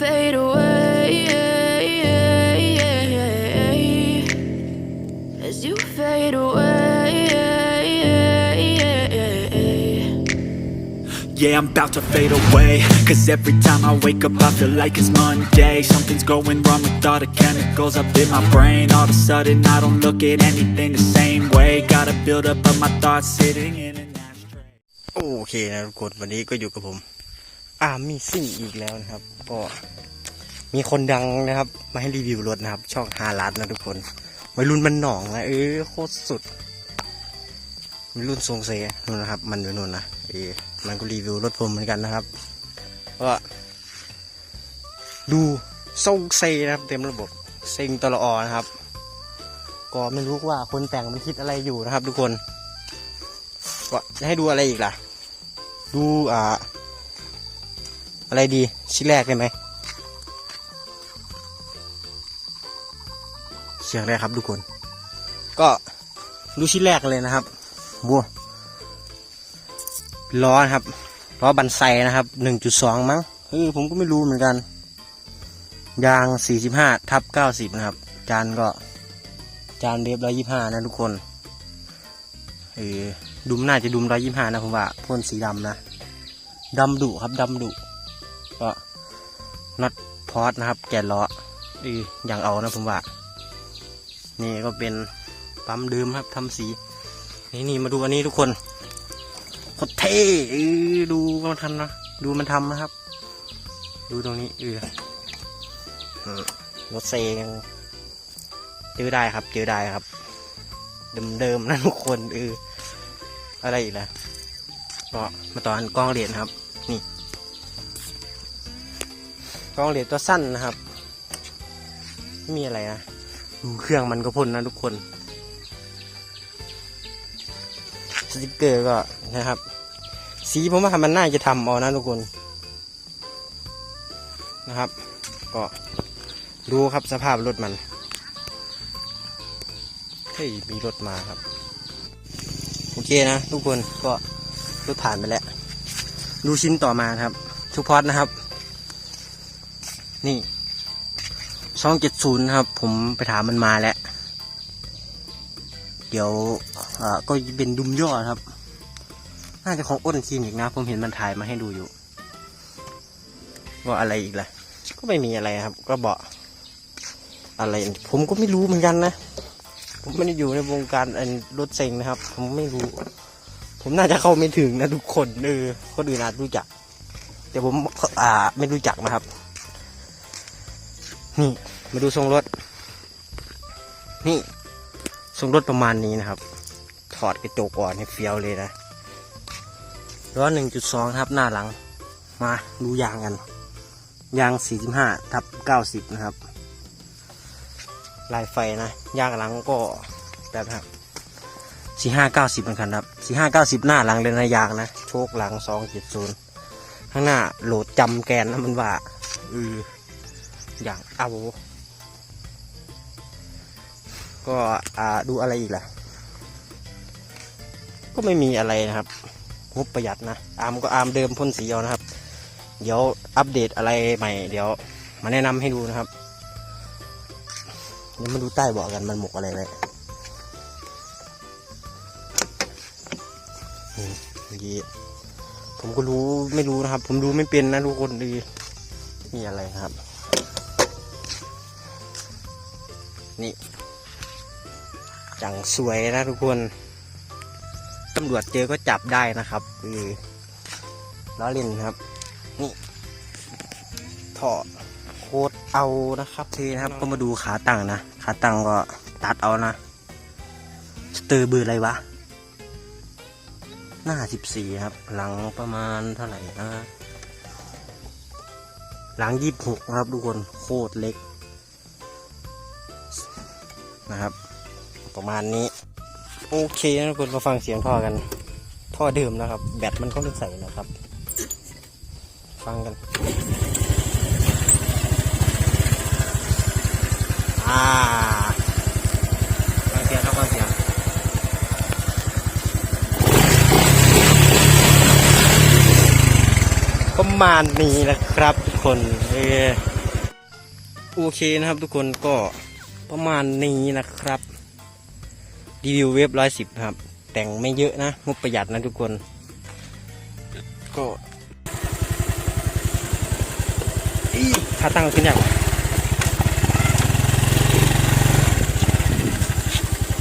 fade away. As you fade away. Yeah, I'm about to fade away Cause every time I wake up I feel like it's Monday Something's going wrong with all the chemicals up in my brain All of a sudden I don't look at anything the same way Gotta build up of my thoughts sitting in an ashtray โอเคนะทุกคนวันนี้ก็อยู่กับผม อาร์มี่ซิ่งอีกแล้วนะครับ ก็มีคนดังนะครับ มาให้รีวิวรถนะครับ ช่องฮารัดนะทุกคนวัยรุ่นมันหนองนะเออโคตรสุดวัยรุ่นทรงเซนู่นนะครับ มันอยู่นู่นนะเออมันก็รีวิวรถผมเหมือนกันนะครับก็ดูทรงเซนะครับ เต็มระบบเซ็งตลอนะครับ ก็ไม่รู้ว่าคนแต่งมันคิดอะไรอยู่นะครับ ทุกคนก็จะให้ดูอะไรอีกล่ะ ดูอ่า อะไรดีชิ้นแรกได้ไหมเสียงอะไรครับทุกคน ก็ดูชิ้นแรกเลยนะครับบัวล้อนะครับล้อบันไซนะครับหนึ่งจุดสองมั้งเออผมก็ไม่รู้เหมือนกัน ยางสี่สิบห้าทับเก้าสิบนะครับ จานก็ จานเรียบร้อยยี่ห้านะทุกคนเออดุมน่าจะดุมร้อยยี่ห้านะผมว่าพ่นสีดำนะดำดุครับดำดุ ก็น็อตพอสนะครับ แกนล้ออออย่างเอานะผมว่า นี่ก็เป็นปั๊มเดิมครับทำสี นี่นี่มาดูอันนี้ทุกคนโคตรเท่เออดูมันทำนะดูมันทำนะครับ ดูตรงนี้เอออืมรถเซงเจอได้ครับ เจอได้ครับ เดิมๆนะทุกคนเอออะไรอีกล่ะก็มาตอนกล้องเหรียญครับ นี่ กองเหรียญตัวสั้นนะครับไม่มีอะไรนะดูเครื่องมันก็พ่นนะทุกคน สติกเกอร์ก็นะครับ สีผมว่ามันน่าจะทำเอานะทุกคนนะครับ ก็ดูครับสภาพรถมันเฮ้ยมีรถมาครับ โอเคนะทุกคนก็รถผ่านไปแล้ว ดูชิ้นต่อมาครับ ทุกพอดนะครับ นี่สองเจ็ดศูนย์ครับผมไปถามมันมาแล้ว เดี๋ยวก็เป็นดุมย่อครับ น่าจะของอ้นคลินิกนะ ผมเห็นมันถ่ายมาให้ดูอยู่ ว่าอะไรอีกล่ะ ก็ไม่มีอะไรครับ ก็บอกอะไร ผมก็ไม่รู้เหมือนกันนะ ผมไม่ได้อยู่ในวงการรถเซ็งนะครับ ผมไม่รู้ ผมน่าจะเข้าไม่ถึงนะทุกคนเออคนอื่นอาจรู้จัก แต่ผมอ่าไม่รู้จักนะครับ นี่มาดูทรงรถ นี่ทรงรถประมาณนี้นะครับ ถอดกระจกก่อนให้เฟี้ยวเลยนะล้อหนึ่งจุดสองครับหน้าหลัง มาดูยางกัน ยางสี่สิบห้าทับเก้าสิบนะครับ ลายไฟนะ ยางหลังก็แบบครับสี่ห้าเก้าสิบเหมือนกันครับสี่ห้าเก้าสิบหน้าหลังเลยนะยางนะ โชคหลังสองเจ็ดศูนย์ข้างหน้าโหลดจำแกนนะมันว่าเออ อย่างเอาก็อ่าดูอะไรอีกล่ะ ก็ไม่มีอะไรนะครับงบประหยัดนะ อาร์มก็อาร์มเดิมพ่นสีเอานะครับ เดี๋ยวอัปเดตอะไรใหม่ เดี๋ยวมาแนะนำให้ดูนะครับเดี๋ยวมาดูใต้เบาะกันมันหมกอะไรไว้นี่ผมก็รู้ไม่รู้นะครับ ผมดูไม่เป็นนะทุกคนดีนี่อะไรนะครับ นี่จังสวยนะทุกคนตำรวจเจอก็จับได้นะครับเออล้อเล่นครับ นี่ท่อโคตรเอานะครับเทนะครับ ก็มาดูขาตั้งนะขาตั้งก็ตัดเอานะสเตอร์เบอร์อะไรวะ หน้าสิบสี่ครับ หลังประมาณเท่าไหร่นะหลังยี่บหกครับทุกคนโคตรเล็ก นะครับ ประมาณนี้ โอเคนะทุกคนมาฟังเสียงท่อกัน ท่อเดิมนะครับ แบตมันก็ไม่ใส่นะครับ ฟังกัน อ่าฟังเสียงครับฟังเสียงประมาณนี้นะครับทุกคนเออโอเคนะครับทุกคนก็ ประมาณนี้นะครับ รีวิวเว็บร้อยสิบครับ แต่งไม่เยอะนะงบประหยัดนะทุกคน ก็อีถ้าตั้งขึ้นอย่าง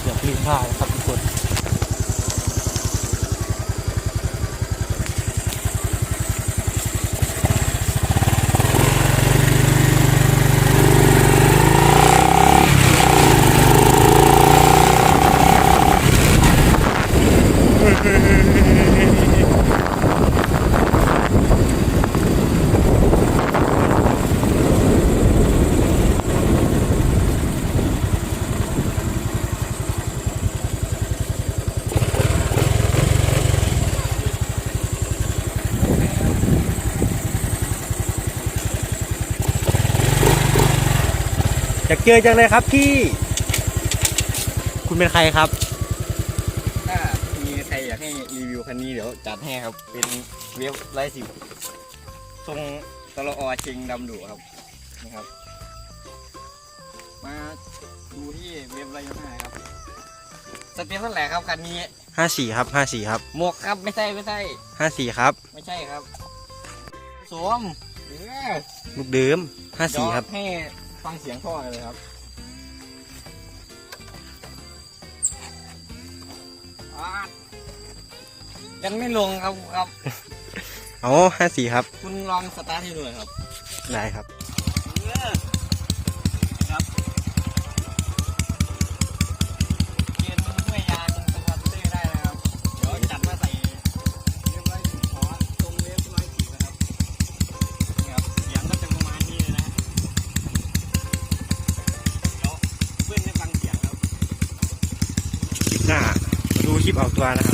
อยากรีบผ้าครับ อยากเจอจังเลยครับพี่ คุณเป็นใครครับ ถ้ามีใครอยากให้รีวิวคันนี้เดี๋ยวจัดให้ครับ เป็นเวฟไร้สิบทรงตลออเชิงดำดุครับนะครับ มาดูที่เวฟไร้ยี่ห้าครับสเตปเท่าไหร่ครับคันนี้ห้าสี่ครับห้าสี่ครับหมวกครับไม่ใช่ไม่ใช่ห้าสี่ครับ ไม่ใช่ครับสวมเออลูกเดิมห้าสี่ครับเดี๋ยวให้ ฟังเสียงท่อเลยครับอ่ายังไม่ลงครับครับอ๋อห้าสี่ครับ คุณลองสตาร์ทให้ดูหน่อยครับ ได้ครับครับ คลิปออกตัวนะครับ